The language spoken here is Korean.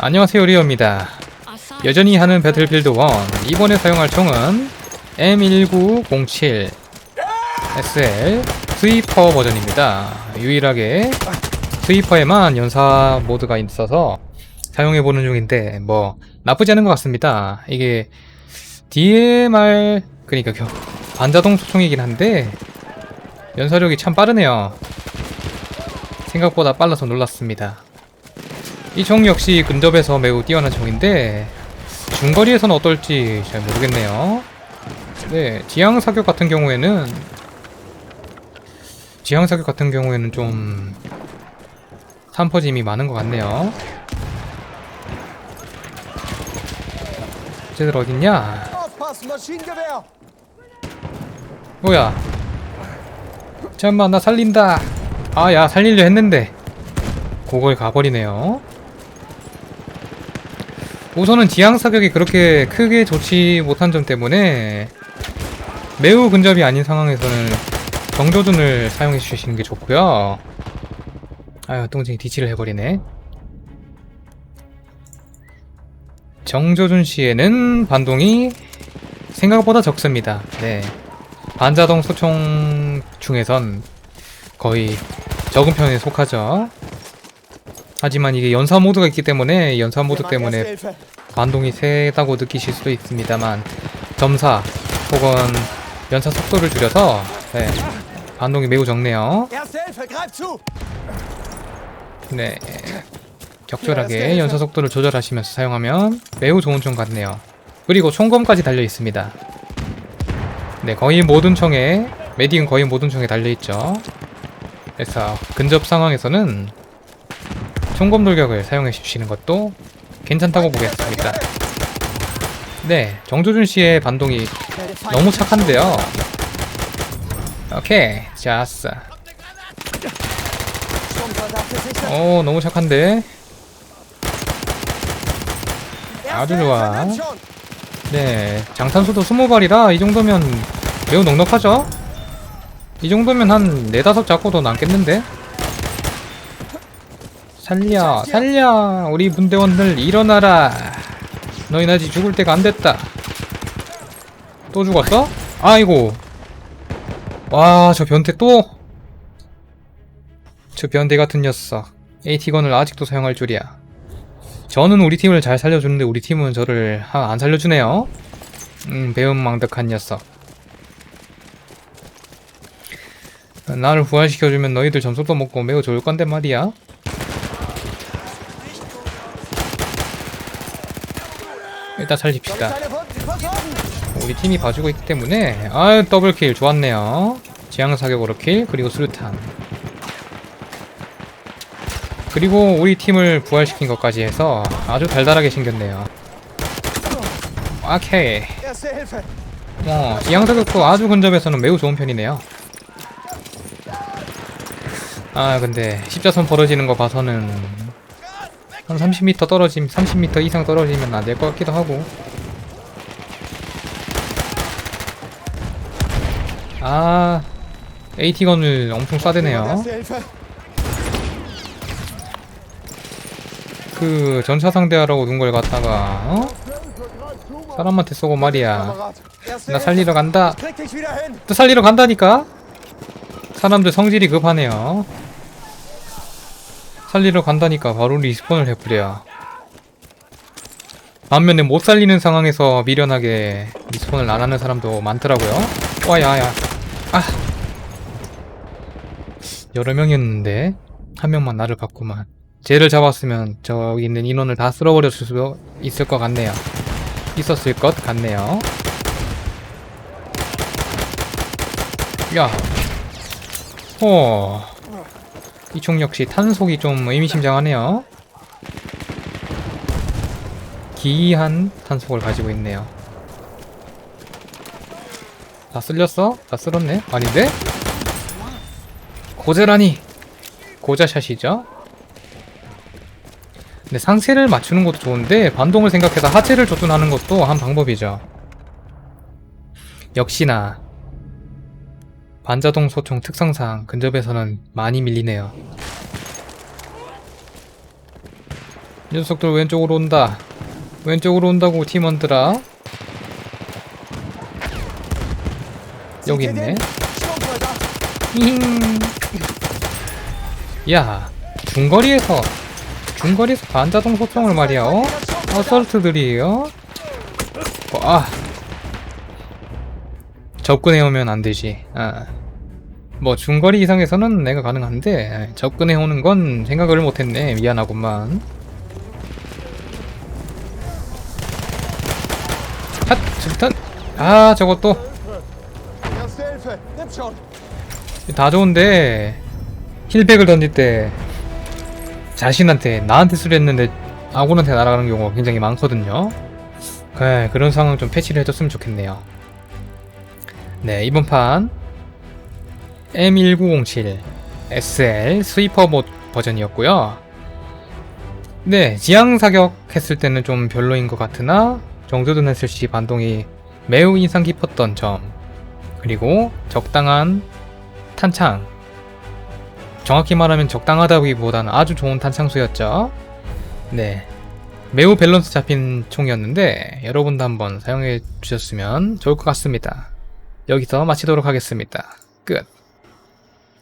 안녕하세요 리오입니다. 여전히 하는 배틀필드 1 이번에 사용할 총은 M1907 SL 스위퍼 버전입니다. 유일하게 스위퍼에만 연사 모드가 있어서 사용해보는 중인데 뭐 나쁘지 않은 것 같습니다. 이게 DMR 그러니까 겨- 반자동 소총이긴 한데 연사력이 참 빠르네요. 생각보다 빨라서 놀랐습니다 이총 역시 근접에서 매우 뛰어난 총인데 중거리에서는 어떨지 잘 모르겠네요. 네, 지향 사격 같은 경우에는 지향 사격 같은 경우에는 좀 산퍼짐이 많은 것 같네요. 쟤들 어딨냐? 뭐야? 잠깐만 나 살린다. 아야 살리려 했는데 그걸 가버리네요. 우선은 지향 사격이 그렇게 크게 좋지 못한 점 때문에 매우 근접이 아닌 상황에서는 정조준을 사용해 주시는 게 좋고요. 아유 똥쟁이 뒤치를 해버리네. 정조준 시에는 반동이 생각보다 적습니다. 네. 반자동 소총 중에선 거의 적은 편에 속하죠. 하지만 이게 연사 모드가 있기 때문에 연사 모드 때문에. 반동이 세다고 느끼실 수도 있습니다만 점사 혹은 연사 속도를 줄여서 네, 반동이 매우 적네요. 네. 적절하게 연사 속도를 조절하시면서 사용하면 매우 좋은 총 같네요. 그리고 총검까지 달려 있습니다. 네, 거의 모든 총에 메딕은 거의 모든 총에 달려 있죠. 그래서 근접 상황에서는 총검 돌격을 사용해 주시는 것도 괜찮다고 보겠습니다. 네, 정조준 씨의 반동이 너무 착한데요. 오케이, 자스. 오, 너무 착한데. 아주 좋아. 네, 장탄수도 20발이라 이 정도면 매우 넉넉하죠? 이 정도면 한 네다섯 잡고도 남겠는데? 살려, 살려! 우리 분대원들 일어나라! 너희는 아직 죽을 때가 안 됐다. 또 죽었어? 아이고. 와, 저 변태 또? 저 변태 같은 녀석. AT건을 아직도 사용할 줄이야. 저는 우리 팀을 잘 살려주는데 우리 팀은 저를 하- 안 살려주네요. 음, 배은망덕한 녀석. 나를 부활시켜주면 너희들 점수도 먹고 매우 좋을 건데 말이야. 일단 살립시다. 우리 팀이 봐주고 있기 때문에 아유 더블킬 좋았네요. 지향 사격으로 킬 그리고 수류탄. 그리고 우리 팀을 부활시킨 것까지 해서 아주 달달하게 생겼네요. 오케이. 어, 지향 사격도 아주 근접에서는 매우 좋은 편이네요. 아 근데 십자선 벌어지는 거 봐서는 한 30m 떨어짐, 30m 이상 떨어지면 안 될 것 같기도 하고. 아, AT건을 엄청 쏴대네요. 그 전차 상대하라고 눈걸 갖다가 어? 사람한테 쏘고 말이야. 나! 살리러 간다. 또 살리러 간다니까? 사람들 성질이 급하네요. 살리러 간다니까 바로 리스폰을 해버려. 반면에 못 살리는 상황에서 미련하게 리스폰을 안 하는 사람도 많더라고요. 와, 야, 야. 아. 여러 명이었는데, 한 명만 나를 봤구만. 쟤를 잡았으면 저기 있는 인원을 다 쓸어버렸을 수 있을 것 같네요. 있었을 것 같네요. 야. 어. 이 총 역시 탄속이 좀 의미심장하네요. 기이한 탄속을 가지고 있네요. 다 쓸렸어? 다 쓸었네? 아닌데? 고제라니! 고자샷이죠? 근데 상체를 맞추는 것도 좋은데 반동을 생각해서 하체를 조준하는 것도 한 방법이죠. 역시나 반자동 소총 특성상 근접에서는 많이 밀리네요. 이 녀석들 왼쪽으로 온다. 왼쪽으로 온다고 팀원들아. 여기 있네. 야, 중거리에서 중거리에서 반자동 소총을 말이야. 어? 어설트들이에요. 어, 아. 접근해 오면 안 되지. 아. 뭐 중거리 이상에서는 내가 가능한데 접근해 오는 건 생각을 못했네. 미안하구만. 핫, 질탄. 아, 저것도. 다 좋은데 힐백을 던질 때 자신한테 나한테 수리했는데 아군한테 날아가는 경우가 굉장히 많거든요. 네, 그런 상황 좀 패치를 해줬으면 좋겠네요. 네, 이번 판 M1907 SL 스위퍼 모 버전이었고요. 네, 지향 사격 했을 때는 좀 별로인 것 같으나 정조준 했을 시 반동이 매우 인상 깊었던 점 그리고 적당한 탄창 정확히 말하면 적당하다기보다는 아주 좋은 탄창수였죠 네 매우 밸런스 잡힌 총이었는데 여러분도 한번 사용해 주셨으면 좋을 것 같습니다 여기서 마치도록 하겠습니다. 끝